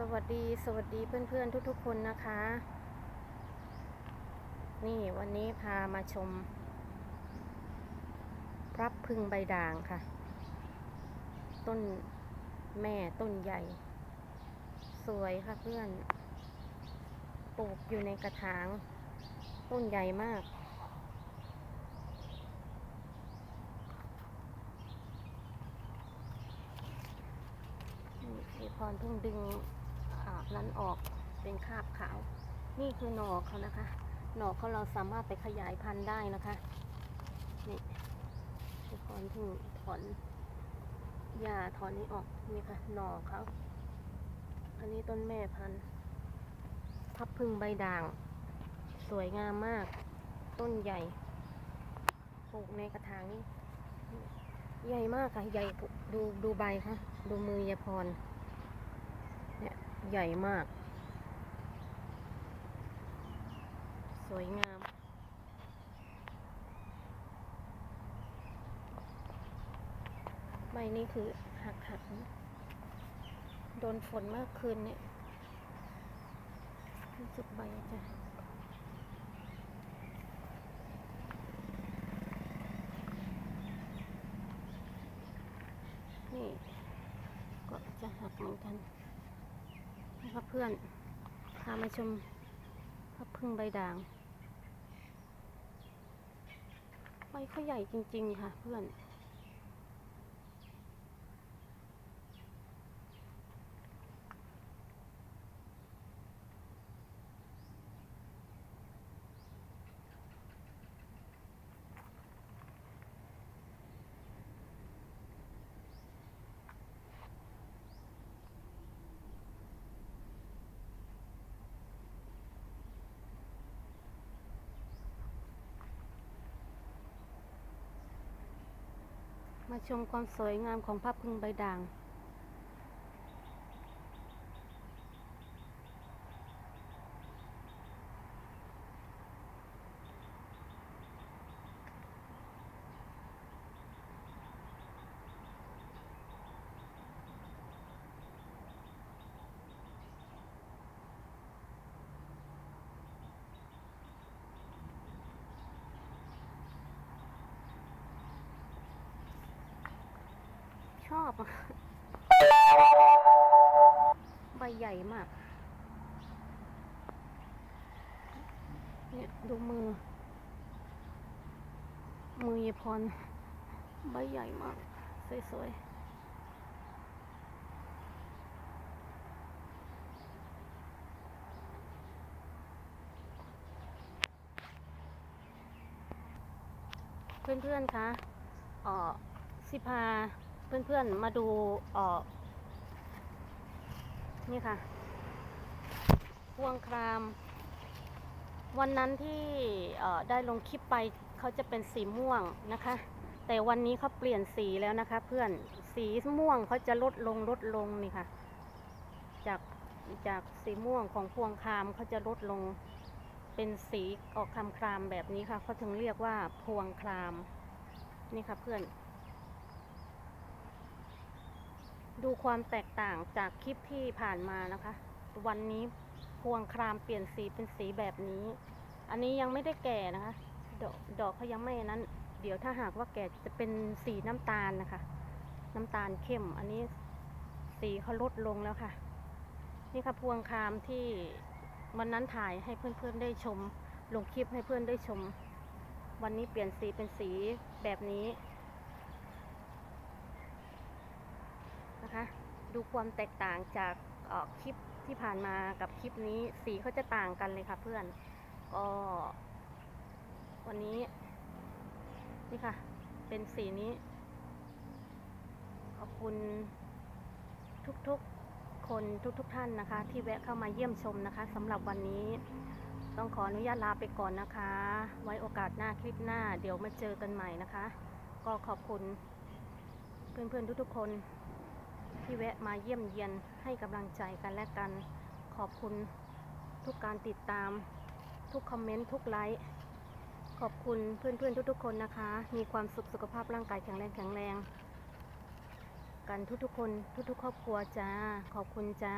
สวัสดีสวัสดีเพื่อนๆ ทุกๆ คนนะคะ นี่วันนี้พามาชม พรับพึงใบด่างค่ะ ต้นแม่ต้นใหญ่ สวยค่ะเพื่อนปลูกอยู่ในกระถาง ต้นใหญ่มาก นี่พี่พรเพิ่งดึง นั้นออกเป็นคราบขาว นี่คือหน่อเขานะคะ หน่อเขาเราสามารถไปขยายพันธุ์ได้นะคะ นี่พี่พรเพิ่งถอนหญ้าถอนนี้ออกนี่ค่ะหน่อเขาอันนี้ต้นแม่พันธุ์พับพึ่งใบด่าง สวยงามมาก ต้นใหญ่ปลูกในกระถางนี้ ใหญ่มากค่ะ ใหญ่ดูดูใบค่ะ ดูมือยาพร ใหญ่มาก สวยงาม ใบนี้คือหักหักโดนฝนเมื่อคืนเนี่ยรู้สึกใบจะนี่ก็จะหักเหมือนกัน ครับเพื่อน พามาชมพับพึ่งใบด่างใบเขาใหญ่จริง ๆ ค่ะเพื่อน มาชมความสวยงามของพระพึ่งใบด่าง อบอะใบใหญ่มาก เนี่ยดูมือ มือยายพรใบใหญ่มาก สวยๆเพื่อนๆ คะอ่อสิพา เพื่อนๆมาดูออนี่ค่ะ พวงคราม วันนั้นที่ได้ลงคลิปไปเขาจะเป็นสีม่วงนะคะ แต่วันนี้เขาเปลี่ยนสีแล้วนะคะ เพื่อนสีม่วงเขาจะลดลงลดลงนี่ค่ะ จากจากสีม่วงของพวงครามเขาจะลดลงเป็นสีออกคามครามแบบนี้ค่ะเขาถึงเรียกว่าพวงคราม นี่ค่ะเพื่อน ดูความแตกต่างจากคลิปที่ผ่านมานะคะ วันนี้พวงครามเปลี่ยนสีเป็นสีแบบนี้ อันนี้ยังไม่ได้แก่นะคะ ดอกดอกเขายังไม่นั้น เดี๋ยวถ้าหากว่าแก่จะเป็นสีน้ำตาลนะคะ น้ำตาลเข้ม อันนี้สีเขาลดลงแล้วค่ะ นี่ค่ะพวงครามที่วันนั้นถ่ายให้เพื่อนๆได้ชม ลงคลิปให้เพื่อนได้ชม วันนี้เปลี่ยนสีเป็นสีแบบนี้ นะคะ ดูความแตกต่างจากออคลิปที่ผ่านมากับคลิปนี้สีเขาจะต่างกันเลยค่ะเพื่อน ก็ วันนี้ นี่ค่ะ เป็นสีนี้ ขอบคุณทุกๆคนทุกๆทท่านนะคะ ที่แวะเข้ามาเยี่ยมชมนะคะสำหรับวันนี้ ต้องขออนุญาตลาไปก่อนนะคะ ไว้โอกาสหน้าคลิปหน้า เดี๋ยวมาเจอกันใหม่นะคะ ก็ขอบคุณ เพื่อนๆทุกๆคน ที่แวะมาเยี่ยมเยียนให้กำลังใจกันและกัน ขอบคุณทุกการติดตาม ทุกคอมเมนต์ทุกไลค์ขอบคุณเพื่อนๆทุกๆคนนะคะ มีความสุขสุขภาพร่างกายแข็งแรงแข็งแรง กันทุกๆคนทุกๆ ครอบครัวจ้า ขอบคุณจ้า